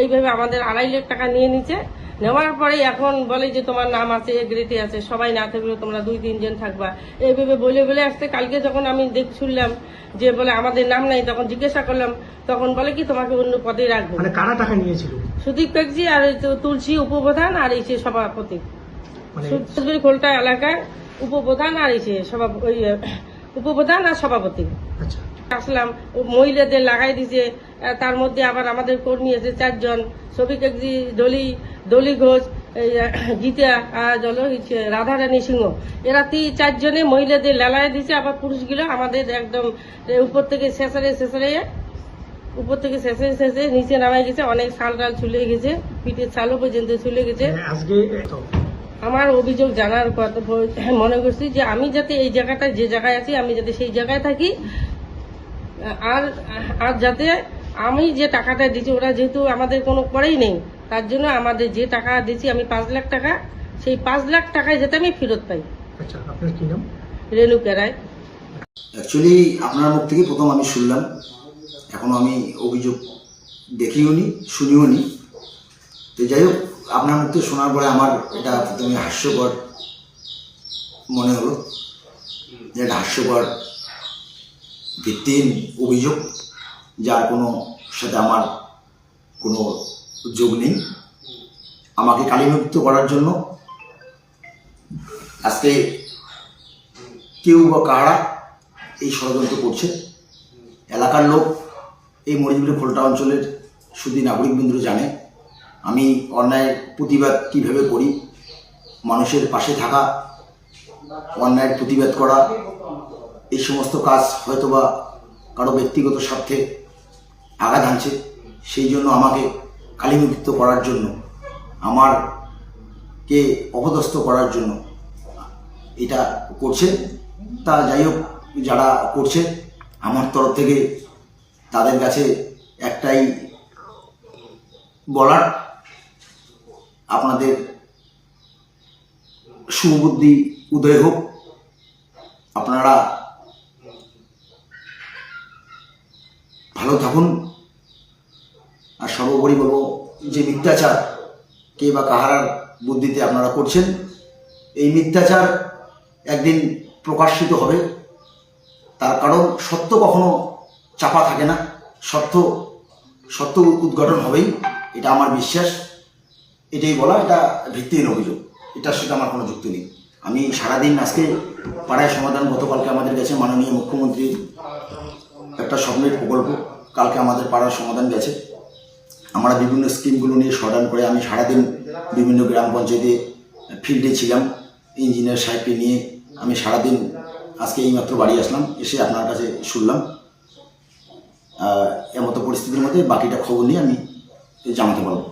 এইভাবে আমাদের আড়াই লাখ টাকা নিয়ে নিচ্ছে নেওয়ার পরে এখন বলে যে তোমার নাম আছে এ গ্রেটে আছে সবাই না থাকলেও তোমরা দুই তিনজন থাকবা। এইভাবে বলে বলে আসতে কালকে যখন আমি দেখ শুনলাম যে বলে আমাদের নাম নাই তখন জিজ্ঞাসা করলাম তখন বলে কি তোমাকে অন্য পদে রাখব? মানে কারা টাকা নিয়েছিল? সুদীপ কাকজি আর তুলসী উপপ্রধান আর এই সভাপতি। মানে খোলটা এলাকার উপপ্রধান আর এই সভা উপপ্রধান আর সভাপতি। আচ্ছা। আসলাম মহিলাদের লাগাই দিছে তার মধ্যে আবার আমাদের কর্মী আছে চারজন সবিক একজি দলি দলি ঘোষ গীতা জল রাধারানী সিংহ। এরা তিন চারজনে মহিলাদের লালাই দিছে আবার পুরুষগুলো আমাদের একদম উপর থেকে শেষারে শেষারে উপর থেকে শেষে শেষে নিচে নামাই গেছে অনেক ছাল টাল ছুলে গেছে পিঠের ছালও পর্যন্ত ছুলে গেছে। তো আমার অভিযোগ জানার কথা মনে করছি যে আমি যাতে এই জায়গাটায় যে জায়গায় আছি আমি যাতে সেই জায়গায় থাকি আর আর যাতে আমি যে টাকাটা দিচ্ছি ওরা যেহেতু আমাদের কোনো করেই নেই তার জন্য আমাদের যে টাকা দিচ্ছি আমি পাঁচ লাখ টাকা সেই পাঁচ লাখ টাকায় যাতে আমি ফেরত পাই। আচ্ছা আপনার কি নাম? অ্যাকচুয়ালি আপনার মুখ থেকে প্রথম আমি শুনলাম। এখনও আমি অভিযোগ দেখিও নি শুনিও নি। তো যাই হোক আপনার মুখ থেকে শোনার পরে আমার এটা প্রথমে হাস্যকর মনে হলো যে এটা হাস্যকর ভিত্তিহীন অভিযোগ, যার কোনো সাথে আমার কোনো যোগ নেই। আমাকে কালিমুক্ত করার জন্য আজকে কেউ বা কারা এই ষড়যন্ত্র করছে? এলাকার লোক এই মরিচগুলি খোলটা অঞ্চলের শুধু নাগরিকবৃন্দ জানে। আমি অন্যায়ের প্রতিবাদ কীভাবে করি? মানুষের পাশে থাকা, অন্যায়ের প্রতিবাদ করা এই সমস্ত কাজ হয়তোবা কারও ব্যক্তিগত স্বার্থে আঘাত আনছে সেই জন্য আমাকে কালিমুক্ত করার জন্য আমার কে অপদস্থ করার জন্য এটা করছে। তা যাই হোক, যারা করছে, আমার তরফ থেকে তাদের কাছে একটাই বলার, আপনাদের সুবুদ্ধি উদয় হোক। আপনারা ভালো থাকুন আর সর্বোপরি বলব যে মিথ্যাচার কে বা কাহারার বুদ্ধিতে আপনারা করছেন, এই মিথ্যাচার একদিন প্রকাশিত হবে। তার কারণ সত্য কখনো চাপা থাকে না, সত্য সত্য উদ্ঘাটন হবেই, এটা আমার বিশ্বাস। এটাই বলা, এটা ভিত্তিহীন অভিযোগ। এটার সাথে আমার কোনো যুক্তি নেই। আমি সারাদিন আজকে পাড়ায় সমাধান গতকালকে আমাদের কাছে মাননীয় মুখ্যমন্ত্রীর একটা স্বপ্নের প্রকল্প। কালকে আমাদের পাড়ার সমাধান গেছে। আমরা বিভিন্ন স্কিমগুলো নিয়ে সমাধান করে আমি সারাদিন বিভিন্ন গ্রাম পঞ্চায়েতে ফিল্ডে ছিলাম। ইঞ্জিনিয়ার সাহেবকে নিয়ে আমি সারাদিন আজকে এইমাত্র বাড়ি আসলাম, এসে আপনার কাছে শুনলাম। এমতো পরিস্থিতির মধ্যে বাকিটা খবর নিয়ে আমি জানাতে পারব।